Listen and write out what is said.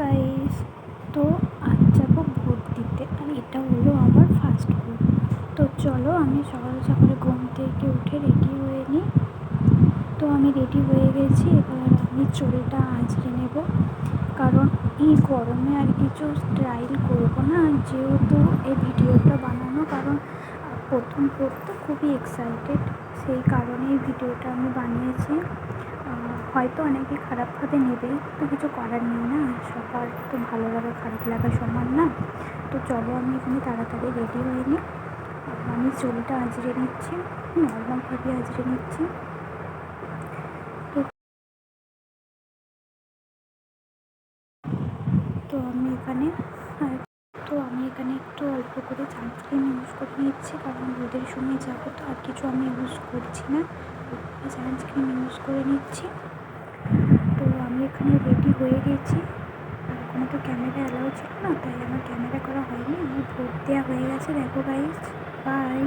Guys তো আজ যাব ভোট দিতে আর এটা হলো আমার ফার্স্ট ভোট। তো চলো আমি সকাল সকালে ঘুম থেকে উঠে রেডি হয়ে নিই। তো আমি রেডি হয়ে গেছি, এবার আমি চুলটা আঁচড়ে নেব। কারণ এই গরমে আর কিছু স্টাইল করব না যেহেতু এই ভিডিওটা বানানো, কারণ প্রথম ভোট তো খুবই এক্সাইটেড সেই কারণে এই ভিডিওটা আমি বানিয়েছি। হয়তো অনেকে খারাপভাবে নেবে তো কিছু করার নেই না। সবার তো ভালো লাগা, খারাপ লাগা সমান না। তো চলো আমি এখানে তাড়াতাড়ি রেডি হয়ে নিই। আমি চুলটা আঁচড়ে নিচ্ছি। নর্মালভাবে আঁচড়ে নিচ্ছি। তো আমি এখানে আর তো আমি এখানে একটু অল্প করে সানস্ক্রিন ইউজ করে নিচ্ছি, কারণ রোদের সময় যাব তো আর কিছু আমি ইউজ করছি না। সানস্ক্রিন ইউজ করে নিচ্ছি। আমি এখানে রেডি হয়ে গেছি। আর ওখানে তো ক্যামেরা অ্যালাউ ছিল না, তাই আমার ক্যামেরা করা হয়নি। আমার ভোট দেওয়া হয়ে গেছে, দেখো গাইজ বাই